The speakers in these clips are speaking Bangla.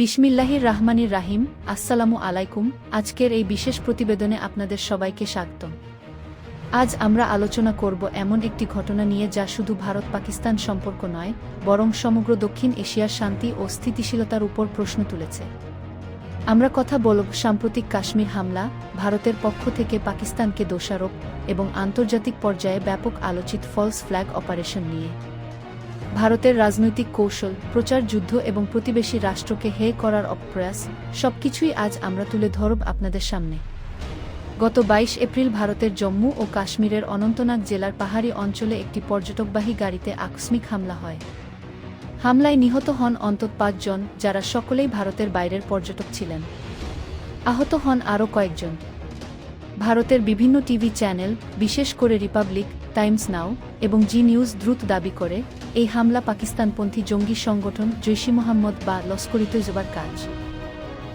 বিসমিল্লাহির রাহমানির রাহিম, আসসালামু আলাইকুম। আজকের এই বিশেষ প্রতিবেদনে আপনাদের সবাইকে স্বাগতম। আজ আমরা আলোচনা করব এমন একটি ঘটনা নিয়ে যা শুধু ভারত পাকিস্তান সম্পর্ক নয়, বরং সমগ্র দক্ষিণ এশিয়ার শান্তি ও স্থিতিশীলতার উপর প্রশ্ন তুলেছে। আমরা কথা বলব সাম্প্রতিক কাশ্মীর হামলা, ভারতের পক্ষ থেকে পাকিস্তানকে দোষারোপ এবং আন্তর্জাতিক পর্যায়ে ব্যাপক আলোচিত ফলস ফ্ল্যাগ অপারেশন নিয়ে। ভারতের রাজনৈতিক কৌশল, প্রচার যুদ্ধ এবং প্রতিবেশী রাষ্ট্রকে হে করার অপ্রয়াস, সবকিছুই আজ আমরা তুলে ধরব আপনাদের সামনে। গত বাইশ এপ্রিল ভারতের জম্মু ও কাশ্মীরের অনন্তনাগ জেলার পাহাড়ি অঞ্চলে একটি পর্যটকবাহী গাড়িতে আকস্মিক হামলা হয়। হামলায় নিহত হন অন্তত পাঁচজন, যারা সকলেই ভারতের বাইরের পর্যটক ছিলেন। আহত হন আরও কয়েকজন। ভারতের বিভিন্ন টিভি চ্যানেল, বিশেষ করে রিপাবলিক টাইমস নাও এবং জি নিউজ দ্রুত দাবি করে, এই হামলা পাকিস্তানপন্থী জঙ্গি সংগঠন জৈশি মোহাম্মদ বা লস্কর ই তৈয়বার কাজ।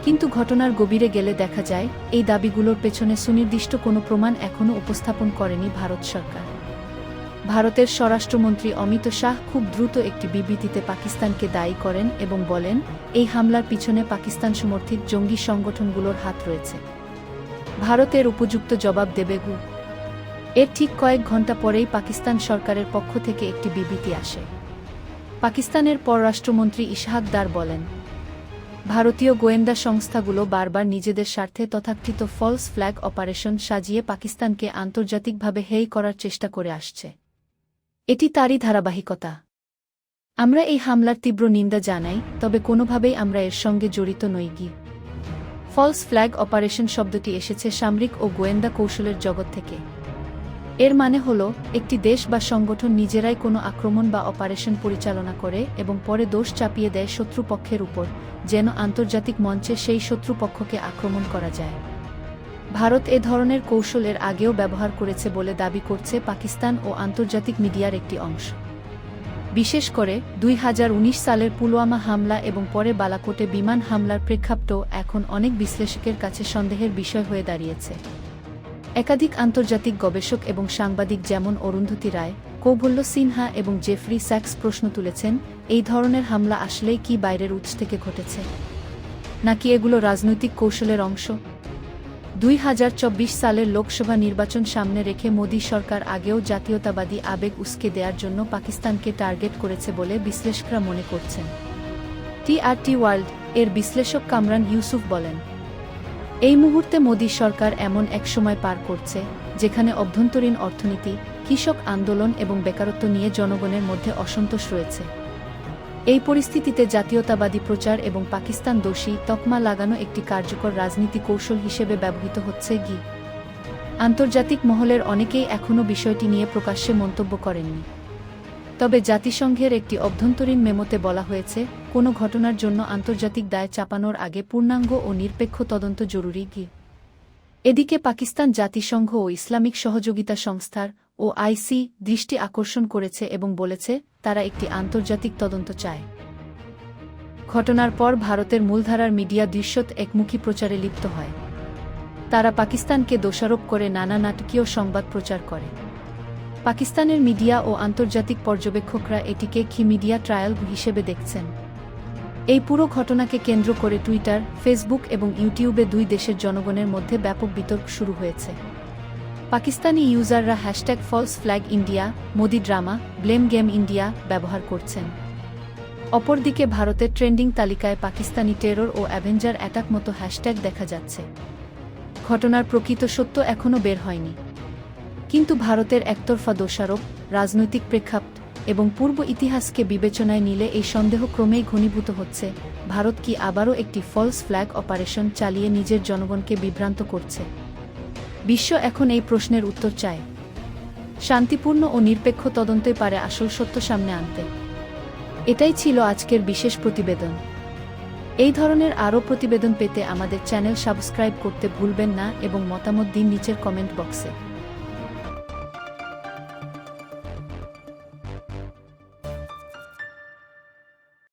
কিন্তু ঘটনার গভীরে গেলে দেখা যায়, এই দাবিগুলোর পেছনে সুনির্দিষ্ট কোনো প্রমাণ এখনও উপস্থাপন করেনি ভারত সরকার। ভারতের স্বরাষ্ট্রমন্ত্রী অমিত শাহ খুব দ্রুত একটি বিবৃতিতে পাকিস্তানকে দায়ী করেন এবং বলেন, এই হামলার পিছনে পাকিস্তান সমর্থিত জঙ্গি সংগঠনগুলোর হাত রয়েছে। ভারতের উপযুক্ত জবাব দেবে গু এর ঠিক কয়েক ঘণ্টা পরেই পাকিস্তান সরকারের পক্ষ থেকে একটি বিবৃতি আসে। পাকিস্তানের পররাষ্ট্রমন্ত্রী ইশাহাক দার বলেন, ভারতীয় গোয়েন্দা সংস্থাগুলো বারবার নিজেদের স্বার্থে তথাকথিত ফলস ফ্ল্যাগ অপারেশন সাজিয়ে পাকিস্তানকে আন্তর্জাতিকভাবে হেই করার চেষ্টা করে আসছে। এটি তারই ধারাবাহিকতা। আমরা এই হামলার তীব্র নিন্দা জানাই, তবে কোনোভাবেই আমরা এর সঙ্গে জড়িত নই ফলস ফ্ল্যাগ অপারেশন শব্দটি এসেছে সামরিক ও গোয়েন্দা কৌশলের জগৎ থেকে। এর মানে হল, একটি দেশ বা সংগঠন নিজেরাই কোনো আক্রমণ বা অপারেশন পরিচালনা করে এবং পরে দোষ চাপিয়ে দেয় শত্রুপক্ষের উপর, যেন আন্তর্জাতিক মঞ্চে সেই শত্রুপক্ষকে আক্রমণ করা যায়। ভারত এ ধরনের কৌশলের আগেও ব্যবহার করেছে বলে দাবি করছে পাকিস্তান ও আন্তর্জাতিক মিডিয়ার একটি অংশ। বিশেষ করে, দুই হাজার উনিশ সালের পুলওয়ামা হামলা এবং পরে বালাকোটে বিমান হামলার প্রেক্ষাপটও এখন অনেক বিশ্লেষকের কাছে সন্দেহের বিষয় হয়ে দাঁড়িয়েছে। একাধিক আন্তর্জাতিক গবেষক এবং সাংবাদিক যেমন অরুন্ধতী রায় কৌভল্য সিনহা এবং জেফরি স্যাক্স প্রশ্ন তুলেছেন, এই ধরনের হামলা আসলেই কি বাইরের উৎস থেকে ঘটেছে? নাকি এগুলো রাজনৈতিক কৌশলের অংশ? দুই হাজার চব্বিশ সালের লোকসভা নির্বাচন সামনে রেখে মোদী সরকার আগেও জাতীয়তাবাদী আবেগ উস্কে দেওয়ার জন্য পাকিস্তানকে টার্গেট করেছে বলে বিশ্লেষকরা মনে করছেন। টিআরটি ওয়ার্ল্ড, এর বিশ্লেষক কামরান ইউসুফ বলেন এই মুহূর্তে মোদী সরকার এমন এক সময় পার করছে, যেখানে অভ্যন্তরীণ অর্থনীতি, কৃষক আন্দোলন এবং বেকারত্ব নিয়ে জনগণের মধ্যে অসন্তোষ রয়েছে। এই পরিস্থিতিতে জাতীয়তাবাদী প্রচার এবং পাকিস্তান দোষী তকমা লাগানো একটি কার্যকর রাজনীতি কৌশল হিসেবে ব্যবহৃত হচ্ছে গি। আন্তর্জাতিক মহলের অনেকেই এখনও বিষয়টি নিয়ে প্রকাশ্যে মন্তব্য করেননি। তবে জাতিসংঘের একটি অভ্যন্তরীণ মেমোতে বলা হয়েছে, কোনো ঘটনার জন্য আন্তর্জাতিক দায় চাপানোর আগে পূর্ণাঙ্গ ও নিরপেক্ষ তদন্ত জরুরি গি এদিকে পাকিস্তান জাতিসংঘ ও ইসলামিক সহযোগিতা সংস্থার ও আইসি দৃষ্টি আকর্ষণ করেছে এবং বলেছে, তারা একটি আন্তর্জাতিক তদন্ত চায়। ঘটনার পর ভারতের মূলধারার মিডিয়া দৃশ্যত একমুখী প্রচারে লিপ্ত হয়। তারা পাকিস্তানকে দোষারোপ করে নানা নাটকীয় সংবাদ প্রচার করে। পাকিস্তানের মিডিয়া ও আন্তর্জাতিক পর্যবেক্ষকরা এটিকে খি মিডিয়া ট্রায়াল হিসেবে দেখছেন। এই পুরো ঘটনাকে কেন্দ্র করে টুইটার, ফেসবুক এবং ইউটিউবে দুই দেশের জনগণের মধ্যে ব্যাপক বিতর্ক শুরু হয়েছে। Pakistani ইউজাররা hashtag false flag India, Modi drama, blame game India ব্যবহার করছেন। অপরদিকে ভারতের ট্রেন্ডিং তালিকায় পাকিস্তানি টেরর ও অ্যাভেঞ্জার অ্যাটাক মতো হ্যাশট্যাগ দেখা যাচ্ছে। ঘটনার প্রকৃত সত্য এখনও বের হয়নি। কিন্তু ভারতের একতরফা দোষারোপ, রাজনৈতিক প্রেক্ষাপট এবং পূর্ব ইতিহাসকে বিবেচনায় নিলে এই সন্দেহ ক্রমেই ঘনীভূত হচ্ছে। ভারত কি আবারও একটি ফলস ফ্ল্যাগ অপারেশন চালিয়ে নিজের জনগণকে বিভ্রান্ত করছে? বিশ্ব এখন এই প্রশ্নের উত্তর চায়। শান্তিপূর্ণ ও নিরপেক্ষ তদন্তই পারে আসল সত্য সামনে আনতে। এটাই ছিল আজকের বিশেষ প্রতিবেদন। এই ধরনের আরও প্রতিবেদন পেতে আমাদের চ্যানেল সাবস্ক্রাইব করতে ভুলবেন না এবং মতামত দিন নিচের কমেন্ট বক্সে।